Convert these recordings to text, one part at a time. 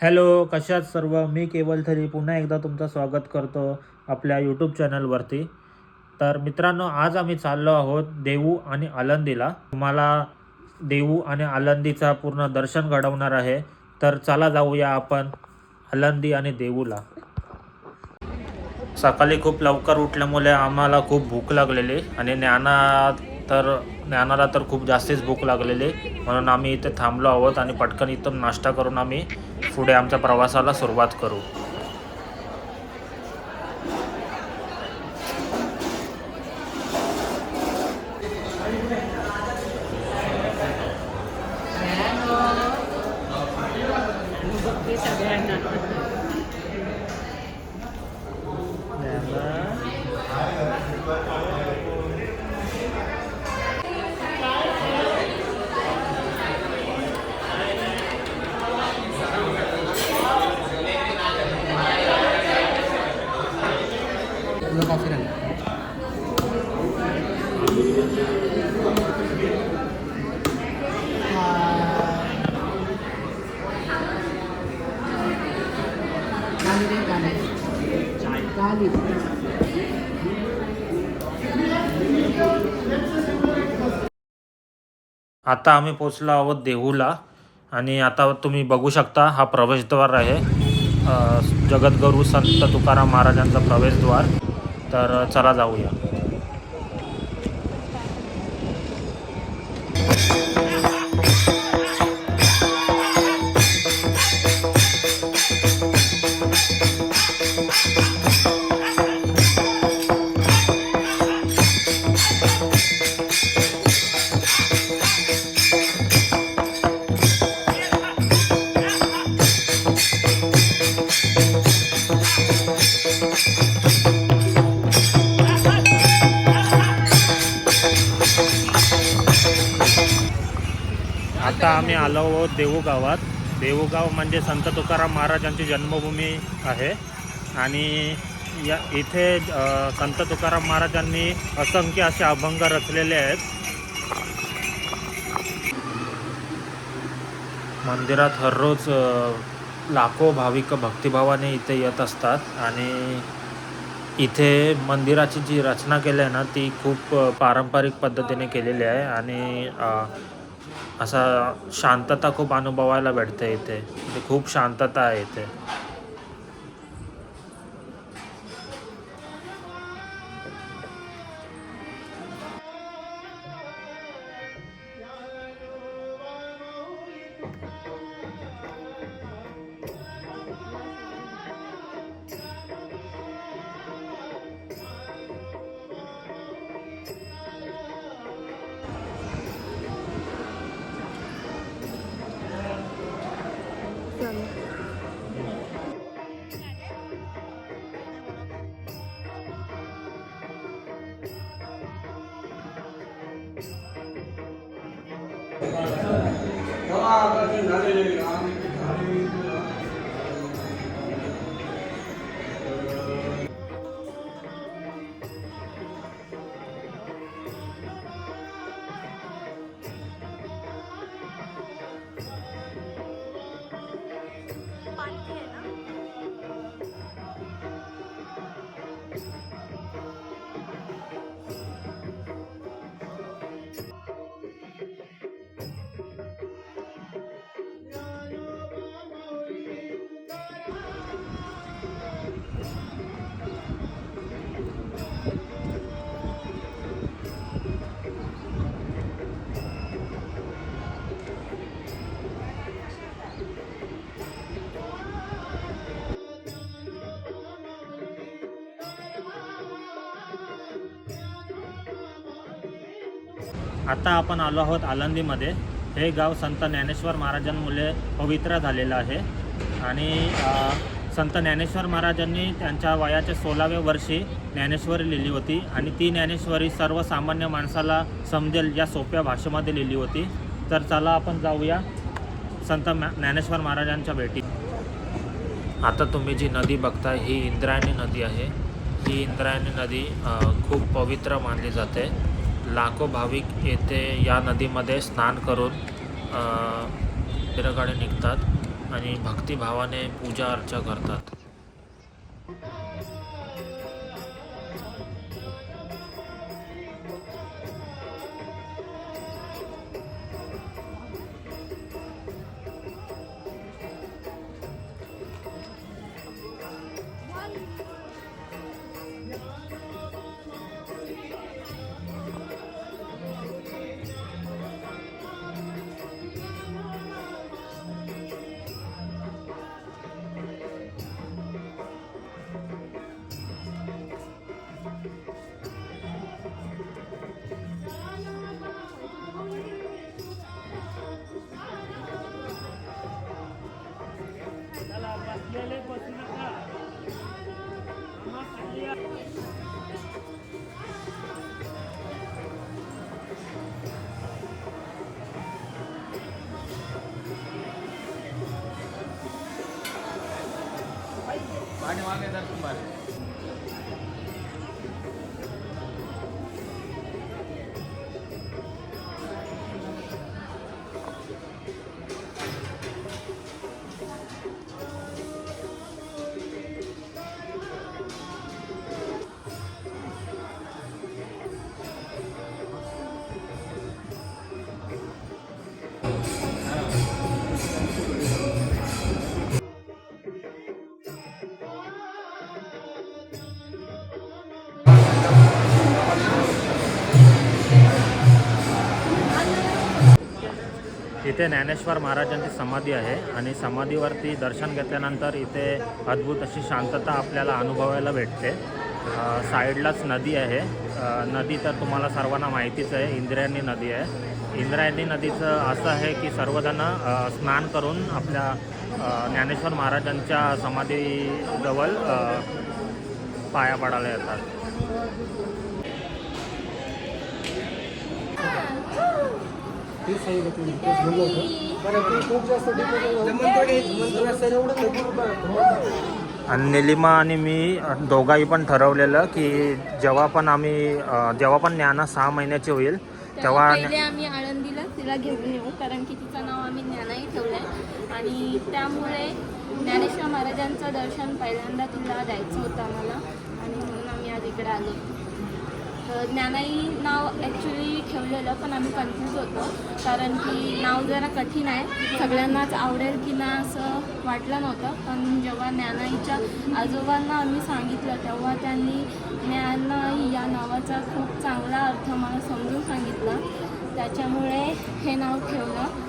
Hello कशात सर्व? मी केवल थरी. पुन्हा एकदा तुमचं स्वागत करतो आपल्या यूट्यूब चॅनलवरती. तर मित्रांनो आज आम्ही चाललो आहोत देऊ आणि आलंदीला. तुम्हाला देऊ आणि आलंदीचा पूर्ण दर्शन घडवणार आहे. तर चला जाऊया आपण आलंदी आणि देऊला. सकाळी खूप लवकर उठल्यामुळे आम्हाला खूप भूक लागलेली आणि ज्ञाना तर ज्ञानाला तर खूप जास्तीच भूक लागलेली. म्हणून आम्ही इथे थांबलो आहोत आणि पटकन इथून नाश्ता करून आम्ही पुढे आमच्या प्रवासाला सुरुवात करू बघते सगळ्यांना आता आम्ही पोचलो आहोत देहूला आणि आता तुम्ही बघू शकता हा प्रवेशद्वार आहे. जगद्गुरू संत तुकाराम महाराजांचा प्रवेशद्वार. तर चला जाऊया. आम्ही आलो आहोत देहू गावात म्हणजे संत तुकाराम महाराजांची जन्मभूमी आहे. आणि या इथे संत तुकाराम महाराजांनी असंख्य असे अभंग रचलेले आहेत. मंदिरात हररोज लाखो भाविक भक्तिभावाने इथे येत असतात. आणि इथे मंदिराची जी रचना केली आहे ना ती खूप पारंपरिक पद्धतीने केलेली आहे. आणि असा शांतता खूप अनुभवायला भेटते इथे. म्हणजे खूप शांतता आहे इथे. 신기하네. 영화까지 나를 आता आपण आलो आहोत आलंदीमध्ये. हे गाव संत ज्ञानेश्वर महाराजांमुळे पवित्र झालेलं आहे. आणि संत ज्ञानेश्वर महाराजांनी त्यांच्या वयाच्या सोळाव्या वर्षी ज्ञानेश्वरी लिहिली होती. आणि ती ज्ञानेश्वरी सर्वसामान्य माणसाला समजेल या सोप्या भाषेमध्ये लिहिली होती. तर चला आपण जाऊया संत ज्ञानेश्वर महाराजांच्या भेटी आता तुम्ही जी नदी बघताय ही इंद्रायणी नदी आहे. ही इंद्रायणी नदी खूप पवित्र मानली जाते. लाखो भाविक येथे या नदीमध्ये स्नान करून अ, निघतात आणि भक्तिभावाने पूजा अर्चा करतात. मागे दर्शन बाहेर इथे ज्ञानेश्वर महाराजांची समाधी आहे आणि समाधीवरती दर्शन घेतल्यानंतर इथे अद्भुत अशी शांतता आपल्याला अनुभवायला भेटते. साईडलाच नदी आहे. नदी तर तुम्हाला सर्वांना माहितीच आहे इंद्रायणी नदी आहे. इंद्रायणी नदीचं असं आहे की सर्वजण स्नान करून आपल्या ज्ञानेश्वर महाराजांच्या समाधीजवळ पाया पडायला येतात. आणि निलिमा आणि मी दोघाही पण ठरवलेलं की जेव्हा पण आम्ही जेव्हा पण ज्ञाना सहा महिन्याची होईल तेव्हा पहिले आम्ही आळंदीला तिला घेऊन येऊ कारण की तिचं नाव आम्ही ज्ञानाई ठेवलंय. आणि त्यामुळे ज्ञानेश्वर महाराजांचं दर्शन पहिल्यांदा तिला द्यायचं होतं आम्हाला. आणि म्हणून आम्ही आज इकडे आलो. ज्ञानाई नाव ॲक्च्युली ठेवलेलं पण आम्ही कन्फ्यूज होतो. कारण की नाव जरा कठीण आहे. सगळ्यांनाच आवडेल की ना असं वाटलं नव्हतं. पण जेव्हा ज्ञानाईच्या आजोबांना आम्ही सांगितलं तेव्हा त्यांनी ज्ञानाई या नावाचा खूप चांगला अर्थ मला समजून सांगितला. त्याच्यामुळे हे नाव ठेवलं.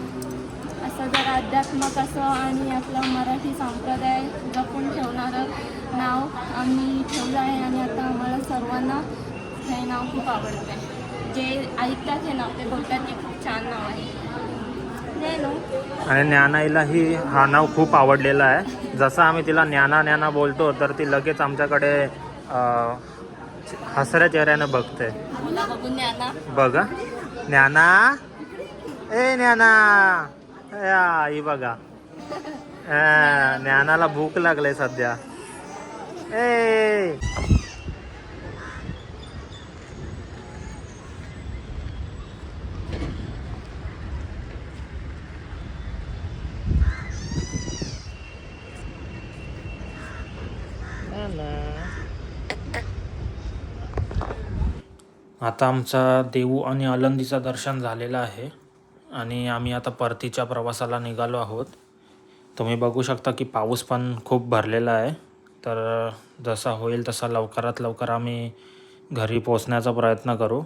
असं जरा अध्यात्मक असं आणि आपलं मराठी संप्रदाय जपून ठेवणारं नाव आम्ही ठेवलं आहे आणि आता आम्हाला सर्वांना हे नाव खूप आवडतं. आहे जे ऐकतात हे नाव ते बोलतात की खूप छान नाव आहे. आणि ज्ञानाईलाही हा नाव खूप आवडलेला आहे. जसं आम्ही तिला ज्ञाना ज्ञाना बोलतो तर ती लगेच आमच्याकडे अ, हसऱ्या चेहऱ्यानं बघते. मुला बघून ज्ञाना बघा. ज्ञाना ए ज्ञाना या ही बघा. अ, ज्ञानाला भूक लागले सध्या. ए! आता आमचा देऊ आणि आलंदीचं दर्शन झालेलं आहे आणि आम्ही आता परतीच्या प्रवासाला निघालो आहोत. तुम्ही बघू शकता की पाऊस पण खूप भरलेला आहे. तर जसा होईल तसा लवकरात लवकर आम्ही घरी पोचण्याचा प्रयत्न करू.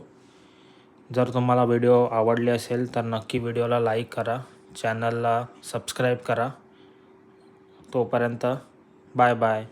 जर तुम्हाला व्हिडिओ आवडले असेल तर नक्की व्हिडिओला लाईक करा चॅनलला सबस्क्राईब करा. तोपर्यंत बाय बाय.